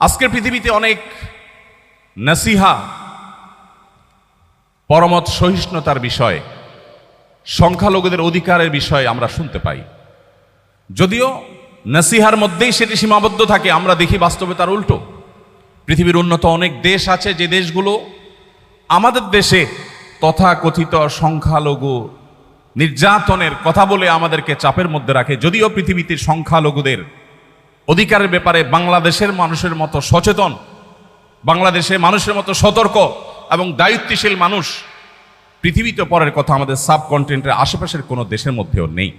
আজকের পৃথিবীতে অনেক নাসিহা, পরমত সহিষ্ণুতার বিষয়, সংখ্যালঘুদের অধিকারের বিষয়ে আমরা শুনতে পাই। যদিও নাসিহার মধ্যেই সেটি সীমাবদ্ধ থাকে, আমরা দেখি বাস্তবে তার উল্টো। পৃথিবীর উন্নত অনেক দেশ আছে, যে দেশগুলো আমাদের দেশে তথাকথিত সংখ্যালঘু নির্যাতনের কথা বলে আমাদেরকে চাপের মধ্যে রাখে। যদিও পৃথিবীতে সংখ্যালঘুদের অধিকারের ব্যাপারে বাংলাদেশের মানুষের মতো সচেতন, বাংলাদেশে মানুষের মতো সতর্ক এবং দায়িত্বশীল মানুষ পৃথিবীতে পরের কথা আমাদের সাবকন্টিনেন্টের আশেপাশের কোনো দেশের মধ্যেও নেই।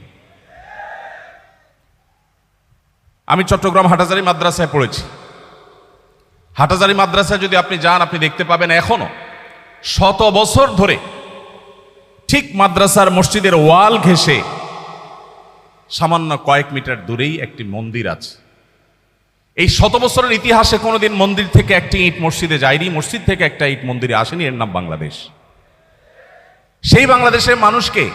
আমি চট্টগ্রাম হাটাজারি মাদ্রাসায় পড়েছি। হাটাজারি মাদ্রাসায় যদি আপনি যান, আপনি দেখতে পাবেন এখনও শত বছর ধরে ঠিক মাদ্রাসার মসজিদের ওয়াল ঘেঁষে সামান্য কয়েক মিটার দূরেই একটি মন্দির আছে। এই শত বছরের ইতিহাসে কোনোদিন মন্দির থেকে একটি ইট মসজিদে যায়নি, মসজিদ থেকে একটা ইট মন্দিরে আসেনি, এর নাম বাংলাদেশ। সেই বাংলাদেশের মানুষকে,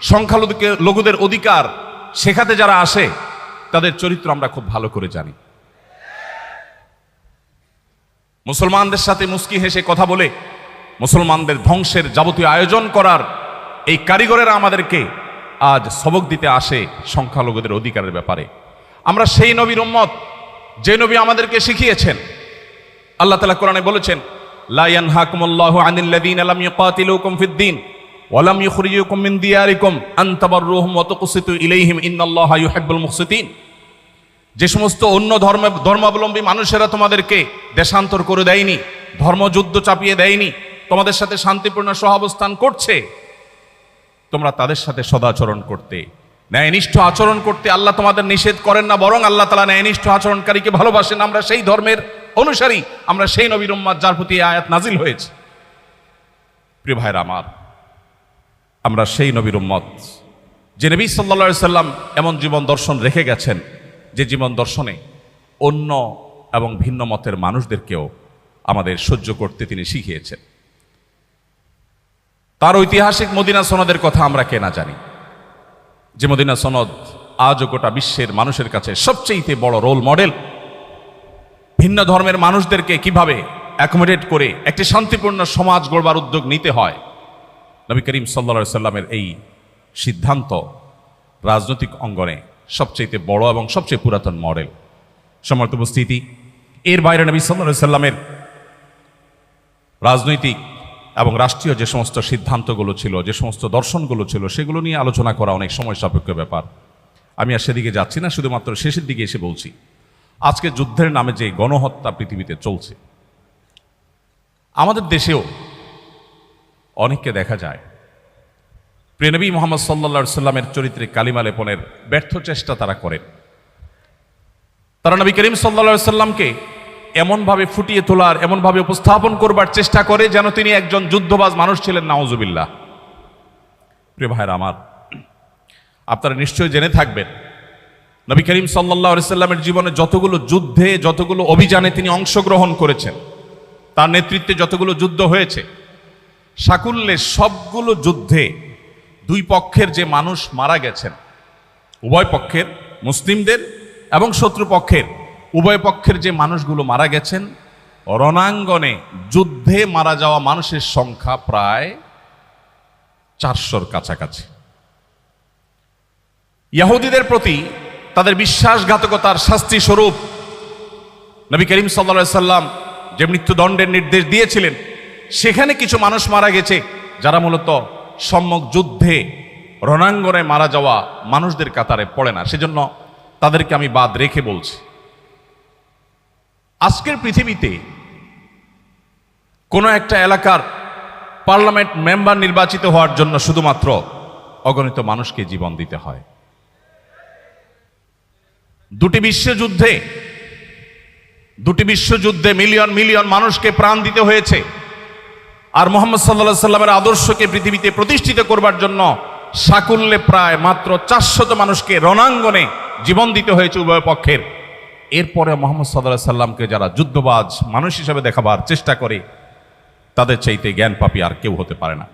সংখ্যালঘুকে, লঘুদের অধিকার শেখাতে যারা আসে, তাদের চরিত্র আমরা খুব ভালো করে জানি। মুসলমানদের সাথে মুস্কি হেসে কথা বলে, মুসলমানদের ধ্বংসের যাবতীয় আয়োজন করার এই কারিগরেরা আমাদেরকে আজ সবক দিতে আসে সংখ্যালঘুদের অধিকারের ব্যাপারে। আমরা সেই নবীর উম্মত যে নবী আমাদেরকে শিখিয়েছেন, আল্লাহ তালা কোরআনে বলেছেন লায়ান হাকুমুল্লাহ আনিল্লাদিন আলাম ইউকাতিলুকুম ফিদ্দিন ওয়ালাম ইখরিজুকুম মিন দিয়ারিকুম আন তাবাররুহুম ওয়া তুকসিতু ইলাইহিম ইন্নাল্লাহা ইউহিব্বুল মুকসিতিন। যে সমস্ত অন্য ধর্ম, ধর্মাবলম্বী মানুষেরা তোমাদেরকে দেশান্তর করে দেয়নি, ধর্মযুদ্ধ চাপিয়ে দেয়নি, তোমাদের সাথে শান্তিপূর্ণ সহাবস্থান করছে, তোমরা তাদের সাথে সদাচরণ করতে ন্যায়নিষ্ঠ আচরণ করতে আল্লাহ তোমাদের নিষেধ করেন না, বরং আল্লাহ তালা ন্যায়নিষ্ঠ আচরণকারীকে ভালোবাসেন। আমরা সেই ধর্মের অনুসারী, আমরা সেই নবীর উম্মাদ যার প্রতি আয়াত নাজিল হয়েছে। প্রিয় ভাইরা আমার, আমরা সেই নবীর উম্মত, যে নবী সাল্লা সাল্লাম এমন জীবন দর্শন রেখে গেছেন, যে জীবন দর্শনে অন্য এবং ভিন্ন মতের মানুষদেরকেও আমাদের সহ্য করতে তিনি শিখিয়েছেন। তার ঐতিহাসিক মদিনা সনদের কথা আমরা কেনা জানি। যে মদিনা সনদ আজও গোটা বিশ্বের মানুষের কাছে সবচেয়ে বড় রোল মডেল ভিন্ন ধর্মের মানুষদেরকে কীভাবে অ্যাকোমোডেট করে একটি শান্তিপূর্ণ সমাজ গড়বার উদ্যোগ নিতে হয়, নবী করিম সাল্লা সাল্লামের এই সিদ্ধান্ত রাজনৈতিক অঙ্গনে সবচেয়ে বড় এবং সবচেয়ে পুরাতন মডেল সমর্থ উপস্থিতি, এর বাইরে নবী সাল্লা সাল্লামের রাজনৈতিক এবং রাষ্ট্রীয় যে সমস্ত সিদ্ধান্তগুলো ছিল, যে সমস্ত দর্শনগুলো ছিল, সেগুলো নিয়ে আলোচনা করা অনেক সময় সাপেক্ষ ব্যাপার। আমি আর সেদিকে যাচ্ছি না, শুধুমাত্র শেষের দিকে এসে বলছি, আজকে যুদ্ধের নামে যে গণহত্যা পৃথিবীতে চলছে, আমাদের দেশেও অনেককে দেখা যায়। প্রেনবী মোহাম্মদ সাল্লা সাল্লামের চরিত্রে কালিমা লেপনের ব্যর্থ চেষ্টা তারা করেন। তারা নবী করিম সাল্লা সাল্লামকে এমনভাবে ফুটিয়ে তোলার, এমনভাবে উপস্থাপন করবার চেষ্টা করে যেন তিনি একজন যুদ্ধবাজ মানুষ ছিলেন নাওজুবিল্লাহ প্রিয় ভাইরা আমার, আপনারা নিশ্চয়ই জেনে থাকবেন, নবী করিম সাল্লাহ সাল্লামের জীবনে যতগুলো যুদ্ধে, যতগুলো অভিযানে তিনি অংশগ্রহণ করেছেন, তার নেতৃত্বে যতগুলো যুদ্ধ হয়েছে, সাকুল্যে সবগুলো যুদ্ধে দুই পক্ষের যে মানুষ মারা গেছেন, উভয় পক্ষের মুসলিমদের এবং শত্রুপক্ষের উভয় পক্ষের যে মানুষগুলো মারা গেছেন রণাঙ্গনে যুদ্ধে মারা যাওয়া মানুষের সংখ্যা প্রায় চারশোর কাছাকাছি। ইয়াহুদিদের প্রতি তাদের বিশ্বাসঘাতকতার শাস্তি স্বরূপ নবী করিম সাল্লা সাল্লাম যে মৃত্যুদণ্ডের নির্দেশ দিয়েছিলেন, সেখানে কিছু মানুষ মারা গেছে যারা মূলত সম্যক যুদ্ধে রণাঙ্গনে মারা যাওয়া মানুষদের কাতারে পড়ে না। সেজন্য তাদেরকে আমি বাদ রেখে বলছি। আজকের পৃথিবীতে কোনো একটা এলাকার পার্লামেন্ট মেম্বার নির্বাচিত হওয়ার জন্য শুধুমাত্র অগণিত মানুষকে জীবন দিতে হয়। দুটি বিশ্বযুদ্ধে দুটি বিশ্বযুদ্ধে মিলিয়ন মিলিয়ন মানুষকে প্রাণ দিতে হয়েছে আর মোহাম্মদ সাল্লা সাল্লামের আদর্শকে পৃথিবীতে প্রতিষ্ঠিত করবার জন্য সাকুল্যে প্রায় মাত্র চারশত মানুষকে রণাঙ্গনে জীবন দিতে হয়েছে উভয় পক্ষের। এরপরে মোহাম্মদ সাল্লাহ সাল্লামকে যারা যুদ্ধবাজ মানুষ হিসেবে দেখাবার চেষ্টা করে, তাদের চাইতে জ্ঞান পাপি আর কেউ হতে পারে না।